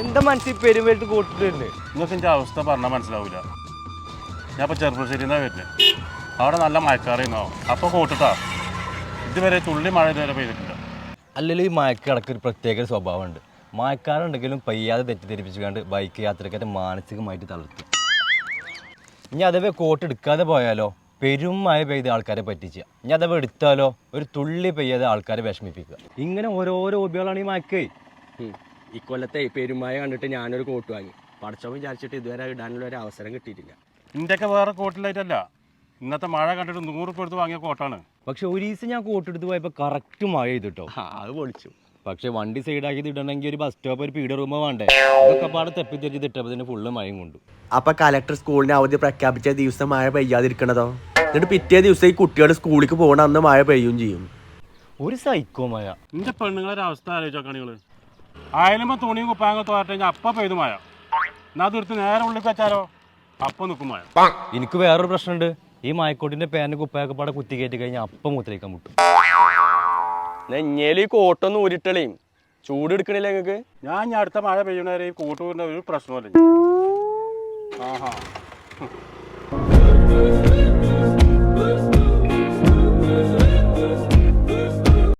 എന്താ മനസ്സിൽ പെരുമേട്ട് കൂട്ടിട്ടുണ്ട് നിങ്ങൾക്ക് എന്റെ അവസ്ഥ പറഞ്ഞാൽ മനസ്സിലാവില്ല ഞാൻ ഇപ്പോൾ ചെറുപ്പശ്ശേരി നിന്നാണ് വരുന്നത് അവിടെ നല്ല മഴക്കാറിന്നോ അപ്പോൾ കൂട്ടിട്ടാ. ഇതുവരെ തുള്ളി മഴ ഇതുവരെ പെയ്തിട്ടില്ല. അല്ലെങ്കിൽ ഈ മയക്കിടക്ക് ഒരു പ്രത്യേക സ്വഭാവമുണ്ട്. പയ്യാതെ പെയ്യാതെ തെറ്റിദ്ധരിപ്പിച്ചുകൊണ്ട് ബൈക്ക് യാത്രക്കാരെ മാനസികമായിട്ട് തളർത്തും. ഇനി അഥവാ കോട്ട് എടുക്കാതെ പോയാലോ? പെരും മഴ പെയ്ത ആൾക്കാരെ പറ്റിച്ച. ഇനി അഥവാ എടുത്താലോ? ഒരു തുള്ളി പെയ്യാതെ ആൾക്കാരെ വിഷമിപ്പിക്കുക. ഇങ്ങനെ ഓരോരോ ഹോബികളാണ് ഈ മയക്കേ. ഇക്കൊല്ലത്തെ പെരുമായ കണ്ടിട്ട് ഞാനൊരു കോട്ട് വാങ്ങി. പഠിച്ചോ വിചാരിച്ചിട്ട് ഇതുവരെ ഇടാനുള്ള ഒരു അവസരം കിട്ടിയിട്ടില്ല. ഇന്ത്യയ്ക്ക് വേറെ കോട്ടിലായിട്ടല്ല ഇന്നത്തെ മഴ കണ്ടിട്ട് നൂറ് ഉപ്പ് എടുത്ത് വാങ്ങിയ കോട്ടാണ് പക്ഷെ ഒരു ദിവസം ഞാൻ കോട്ട് എടുത്ത് പോയപ്പോൾ കറക്റ്റ് മഴ ചെയ്തിട്ടോ ആ അത് പൊളിച്ചു. പക്ഷെ വണ്ടി സൈഡാക്കി ഇടണമെങ്കിൽ ഒരു ബസ് സ്റ്റോപ്പ് ഒരു പീഡ റൂമോ വേണ്ടേ? ഇതൊക്കെ പാടെ തെപ്പിത്തെറ്റി ഇട്ടപ്പോൾ ഫുള്ള് മഴയും കൊണ്ടു. അപ്പൊ കലക്ടർ സ്കൂളിന് അവധി പ്രഖ്യാപിച്ച ദിവസം മഴ പെയ്യാതിരിക്കണതോ? എന്നിട്ട് പിറ്റേ ദിവസം ഈ കുട്ടികൾ സ്കൂളിലേക്ക് പോകണ അന്ന് മഴ പെയ്യും ചെയ്യും. ഒരു സൈക്കോ മഴ. എന്റെ പെണ്ണുങ്ങളെ അവസ്ഥ ആലോചിച്ചോക്കാണ് നിങ്ങൾ അയലുമ്പോൾ തുണിയും കുപ്പായങ്ങൾ തോരട്ട് കഴിഞ്ഞാൽ അപ്പം പെയ്തു മഴ. എന്നാ തീർത്ത് നേരെ ഉള്ളിൽ വെച്ചാലോ? അപ്പം നിൽക്കും മഴ. എനിക്ക് വേറൊരു പ്രശ്നമുണ്ട്. ഈ മായക്കോട്ടിന്റെ പേന കുപ്പായൊക്കെ പാടെ കുത്തി കയറ്റി കഴിഞ്ഞാൽ അപ്പം മൂത്രയിക്കാൻ മുട്ടും. നെഞ്ഞേൽ ഈ കോട്ടൊന്നും ഊരിട്ടളേയും ചൂട് എടുക്കണില്ല നിങ്ങൾക്ക് ഞാൻ ഇനി അടുത്ത മഴ പെയ്യണവരെ ഈ കൂട്ടുകൂടിന്റെ ഒരു പ്രശ്നമല്ല